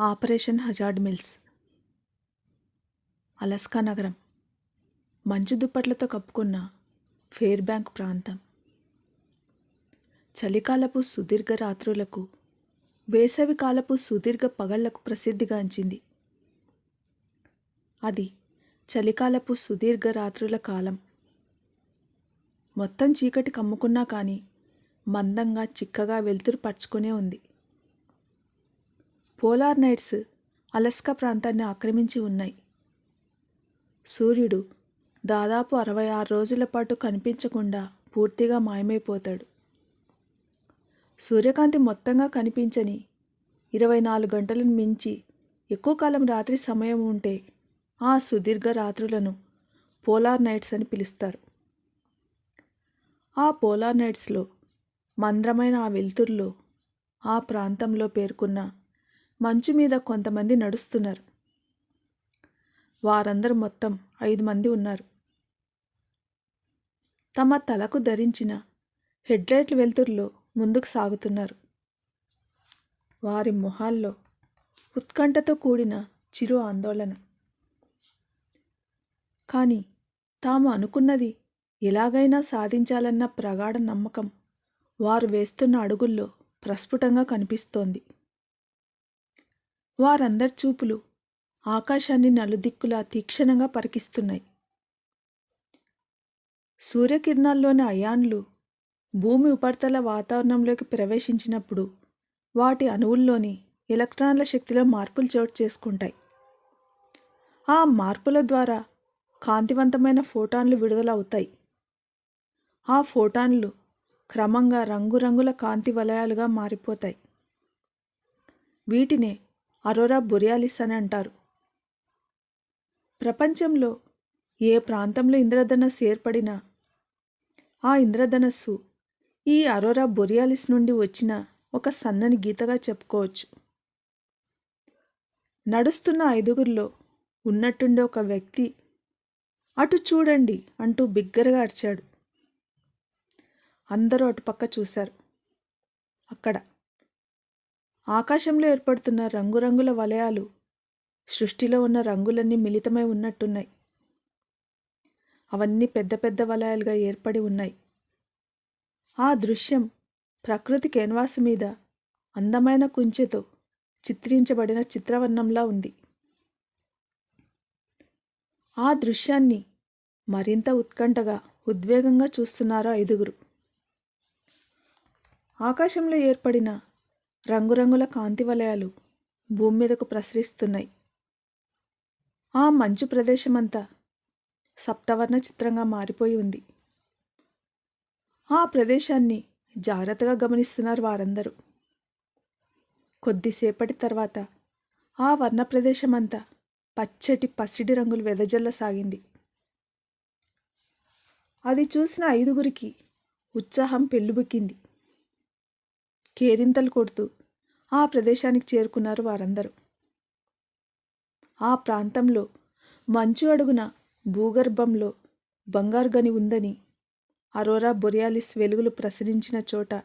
Operation hazard mills. Alaska నగరం. మంచు దుప్పట్లతో కప్పుకున్న ఫేర్ బ్యాంక్ ప్రాంతం. చలికాలపు సుదీర్ఘ రాత్రులకు వేసవి కాలపు సుదీర్ఘ పగళ్ళకు ప్రసిద్ధిగాంచింది అది చలికాలపు సుదీర్ఘ రాత్రుల కాలం. మొత్తం చీకటి కమ్ముకున్నా కానీ మందంగా చిక్కగా వెలుతురు పరుచుకునే ఉంది. పోలార్ నైట్స్ అలస్కా ప్రాంతాన్ని ఆక్రమించి ఉన్నాయి. సూర్యుడు దాదాపు అరవై ఆరు రోజుల పాటు కనిపించకుండా పూర్తిగా మాయమైపోతాడు. సూర్యకాంతి మొత్తంగా కనిపించని ఇరవై నాలుగు గంటలను మించి ఎక్కువ కాలం రాత్రి సమయం ఉంటే ఆ సుదీర్ఘ రాత్రులను పోలార్ నైట్స్ అని పిలుస్తారు. ఆ పోలార్ నైట్స్లో మంద్రమైన ఆ వెలుతురులో ఆ ప్రాంతంలో పేర్కొన్న మంచు మీద కొంతమంది నడుస్తున్నారు. వారందరూ మొత్తం ఐదు మంది ఉన్నారు. తమ తలకు ధరించిన హెడ్లైట్ల వెలుతురులో ముందుకు సాగుతున్నారు. వారి మొహాల్లో ఉత్కంఠతో కూడిన చిరు ఆందోళన. కానీ తాము అనుకున్నది ఎలాగైనా సాధించాలన్న ప్రగాఢ నమ్మకం వారు వేస్తున్న అడుగుల్లో ప్రస్ఫుటంగా కనిపిస్తోంది. వారందరి చూపులు ఆకాశాన్ని నలుదిక్కులా తీక్షణంగా పరికిస్తున్నాయి. సూర్యకిరణాల్లోని అయాన్లు భూమి ఉపరితల వాతావరణంలోకి ప్రవేశించినప్పుడు వాటి అణువుల్లోని ఎలక్ట్రాన్ల శక్తిలో మార్పులు చోటు చేసుకుంటాయి. ఆ మార్పుల ద్వారా కాంతివంతమైన ఫోటాన్లు విడుదలవుతాయి. ఆ ఫోటాన్లు క్రమంగా రంగురంగుల కాంతి వలయాలుగా మారిపోతాయి. వీటినే అరోరా బొరియాలిస్ అని అంటారు. ప్రపంచంలో ఏ ప్రాంతంలో ఇంద్రధనస్సు ఏర్పడినా ఆ ఇంద్రధనస్సు ఈ అరోరా బొరియాలిస్ నుండి వచ్చిన ఒక సన్నని గీతగా చెప్పుకోవచ్చు. నడుస్తున్న ఐదుగురిలో ఉన్నట్టుండే ఒక వ్యక్తి అటు చూడండి అంటూ బిగ్గరగా అరిచాడు. అందరూ అటుపక్క చూశారు. అక్కడ ఆకాశంలో ఏర్పడుతున్న రంగురంగుల వలయాలు సృష్టిలో ఉన్న రంగులన్నీ మిళితమై ఉన్నట్టున్నాయి. అవన్నీ పెద్ద పెద్ద వలయాలుగా ఏర్పడి ఉన్నాయి. ఆ దృశ్యం ప్రకృతి కెన్వాస్ మీద అందమైన కుంచెతో చిత్రించబడిన చిత్రవర్ణంలా ఉంది. ఆ దృశ్యాన్ని మరింత ఉత్కంఠగా ఉద్వేగంగా చూస్తున్నారు ఐదుగురు. ఆకాశంలో ఏర్పడిన రంగురంగుల కాంతి వలయాలు భూమి మీదకు ప్రసరిస్తున్నాయి. ఆ మంచు ప్రదేశమంతా సప్తవర్ణ చిత్రంగా మారిపోయి ఉంది. ఆ ప్రదేశాన్ని జాగ్రత్తగా గమనిస్తున్నారు వారందరూ. కొద్దిసేపటి తర్వాత ఆ వర్ణ ప్రదేశమంతా పచ్చటి పసిడి రంగులు వెదజల్లసాగింది అది చూసిన ఐదుగురికి ఉత్సాహం పెళ్ళుబుక్కింది. కేరింతలు కొడుతూ ఆ ప్రదేశానికి చేరుకున్నారు వారందరూ. ఆ ప్రాంతంలో మంచు అడుగున భూగర్భంలో బంగారు గని ఉందని అరోరా బొరియాలిస్ వెలుగులు ప్రసరించిన చోట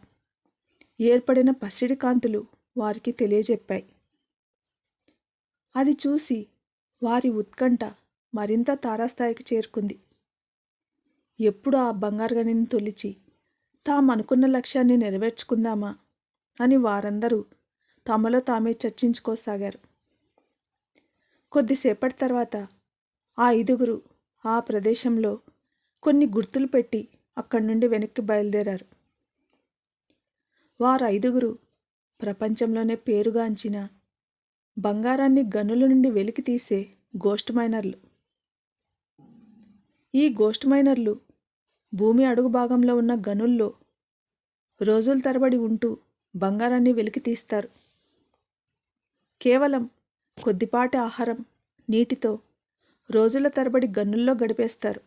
ఏర్పడిన పసిడి కాంతులు వారికి తెలియజెప్పాయి. అది చూసి వారి ఉత్కంఠ మరింత తారాస్థాయికి చేరుకుంది. ఎప్పుడు ఆ బంగారు గనిని తొలిచి తాము అనుకున్న లక్ష్యాన్ని నెరవేర్చుకుందామా? అని వారందరూ తమలో తామే చర్చించుకోసాగారు. కొద్దిసేపటి తర్వాత ఆ ఐదుగురు ఆ ప్రదేశంలో కొన్ని గుర్తులు పెట్టి అక్కడి నుండి వెనక్కి బయలుదేరారు. వారు ఐదుగురు ప్రపంచంలోనే పేరుగాంచిన బంగారాన్ని గనుల నుండి వెలికి తీసే గోస్ట్ మైనర్లు. ఈ గోస్ట్ మైనర్లు భూమి అడుగు భాగంలో ఉన్న గనుల్లో రోజుల తరబడి ఉంటూ బంగారాన్ని వెలికి తీస్తారు. కేవలం కొద్దిపాటి ఆహారం నీటితో రోజుల తరబడి గన్నుల్లో గడిపేస్తారు.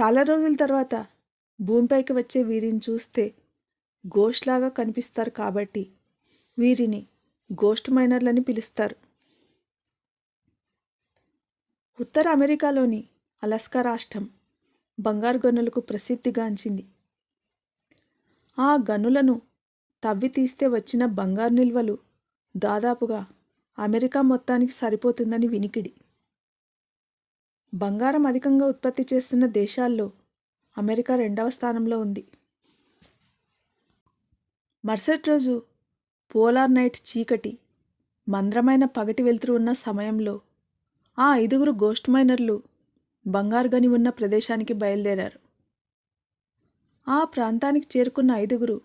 చాలా రోజుల తర్వాత భూమిపైకి వచ్చే వీరిని చూస్తే గోస్ట్ లాగా కనిపిస్తారు కాబట్టి వీరిని గోస్ట్ మైనర్లని పిలుస్తారు. ఉత్తర అమెరికాలోని అలస్కా రాష్ట్రం బంగారు గనులకు ప్రసిద్ధిగాంచింది. ఆ గనులను తవ్వితీస్తే వచ్చిన బంగారు నిల్వలు. దాదాపుగా అమెరికా మొత్తానికి సరిపోతుందని వినికిడి. బంగారం అధికంగా ఉత్పత్తి చేస్తున్న దేశాల్లో అమెరికా రెండవ స్థానంలో ఉంది. మరుసటి రోజు పోలార్ నైట్ చీకటి మంద్రమైన పగటి వెలుతురు ఉన్న సమయంలో ఆ ఐదుగురు గోస్ట్ మైనర్లు బంగారు గని ఉన్న ప్రదేశానికి బయలుదేరారు. ఆ ప్రాంతానికి చేరుకున్న ఐదుగురు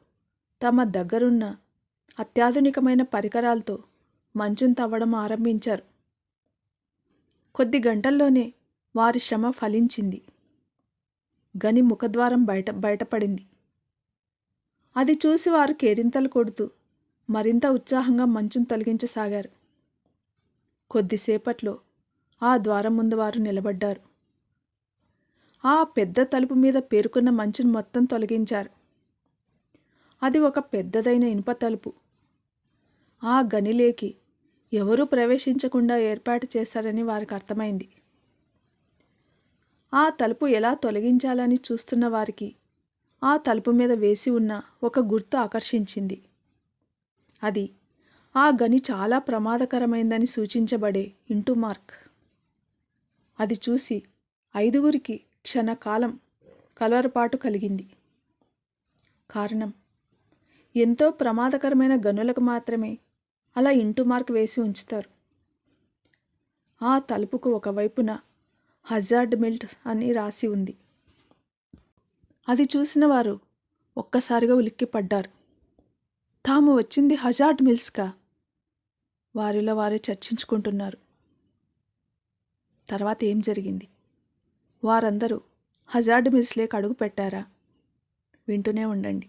తమ దగ్గరున్న అత్యాధునికమైన పరికరాలతో మంచును తవ్వడం ఆరంభించారు. కొద్ది గంటల్లోనే వారి శ్రమ ఫలించింది. గని ముఖద్వారం బయట బయటపడింది. అది చూసి వారు కేరింతలు కొడుతూ మరింత ఉత్సాహంగా మంచును తొలగించసాగారు. కొద్దిసేపట్లో ఆ ద్వారం ముందు వారు నిలబడ్డారు. ఆ పెద్ద తలుపు మీద పేరుకున్న మంచును మొత్తం తొలగించారు. అది ఒక పెద్దదైన ఇనుప తలుపు. ఆ గనిలేకి ఎవరూ ప్రవేశించకుండా ఏర్పాటు చేశారని వారికి అర్థమైంది. ఆ తలుపు ఎలా తొలగించాలని చూస్తున్న వారికి ఆ తలుపు మీద వేసి ఉన్న ఒక గుర్తు ఆకర్షించింది. అది ఆ గని చాలా ప్రమాదకరమైందని సూచించబడే ఇంటూ మార్క్ అది చూసి ఐదుగురికి క్షణకాలం కలవరపాటు కలిగింది. కారణం? ఎంతో ప్రమాదకరమైన గనులకు మాత్రమే అలా ఇంటూ మార్క్ వేసి ఉంచుతారు. ఆ తలుపుకు ఒకవైపున హజార్డ్ మిల్ట్ అని రాసి ఉంది. అది చూసిన వారు ఒక్కసారిగా ఉలిక్కిపడ్డారు తాము వచ్చింది హజార్డ్ మిల్స్కా? వారిలో వారే చర్చించుకుంటున్నారు. తర్వాత ఏం జరిగింది? వారందరూ హజార్డ్ మిస్లేక్ అడుగు పెట్టారా వింటూనే ఉండండి.